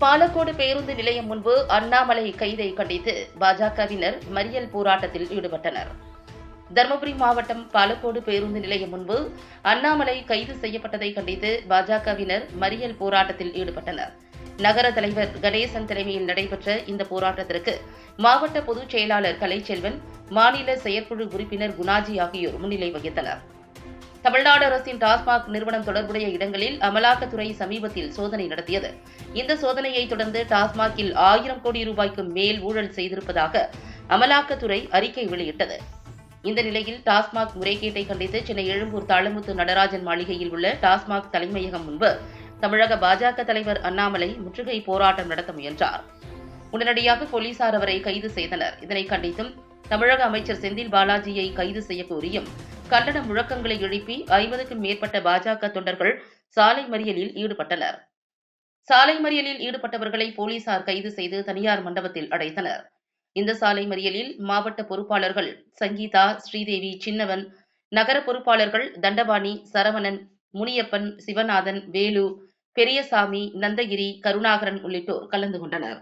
பாலக்கோடு பேருந்து நிலையம் முன்பு அண்ணாமலை கைதை கண்டித்து பாஜகவினர் மறியல் போராட்டத்தில் ஈடுபட்டனர். தருமபுரி மாவட்டம் பாலக்கோடு பேருந்து நிலையம் முன்பு அண்ணாமலை கைது செய்யப்பட்டதை கண்டித்து பாஜகவினர் மறியல் போராட்டத்தில் ஈடுபட்டனர். நகர தலைவர் கணேசன் தலைமையில் நடைபெற்ற இந்த போராட்டத்திற்கு மாவட்ட பொதுச் செயலாளர் கலைச்செல்வன் மாநில செயற்குழு உறுப்பினர் குணாஜி ஆகியோர் முன்னிலை வகித்தனர். தமிழ்நாடு அரசின் டாஸ்மாக் நிறுவனம் தொடர்புடைய இடங்களில் அமலாக்கத்துறை சமீபத்தில் சோதனை நடத்தியது. இந்த சோதனையை தொடர்ந்து டாஸ்மாகில் ஆயிரம் கோடி ரூபாய்க்கு மேல் ஊழல் செய்திருப்பதாக அமலாக்கத்துறை அறிக்கை வெளியிட்டது. இந்த நிலையில் டாஸ்மாக் முறைகேட்டை கண்டித்து சென்னை எழும்பூர் தாளமுத்து நடராஜன் மாளிகையில் உள்ள டாஸ்மாக் தலைமையகம் முன்பு தமிழக பாஜக தலைவர் அண்ணாமலை முற்றுகை போராட்டம் நடத்த முயன்றார். உடனடியாக போலீசார் அவரை கைது செய்தனர். இதனை கண்டித்தும் தமிழக அமைச்சர் செந்தில் பாலாஜியை கைது செய்ய கோரியும் கண்டன முழக்கங்களை எழுப்பி ஐம்பதுக்கும் மேற்பட்ட பாஜக தொண்டர்கள் சாலை மறியலில் ஈடுபட்டனர். சாலை மறியலில் ஈடுபட்டவர்களை போலீசார் கைது செய்து தனியார் மண்டபத்தில் அடைத்தனர். இந்த சாலை மறியலில் மாவட்ட பொறுப்பாளர்கள் சங்கீதா ஸ்ரீதேவி சின்னவன் நகர பொறுப்பாளர்கள் தண்டபாணி சரவணன் முனியப்பன் சிவநாதன் வேலு பெரியசாமி நந்தகிரி கருணாகரன் உள்ளிட்டோர் கலந்து கொண்டனர்.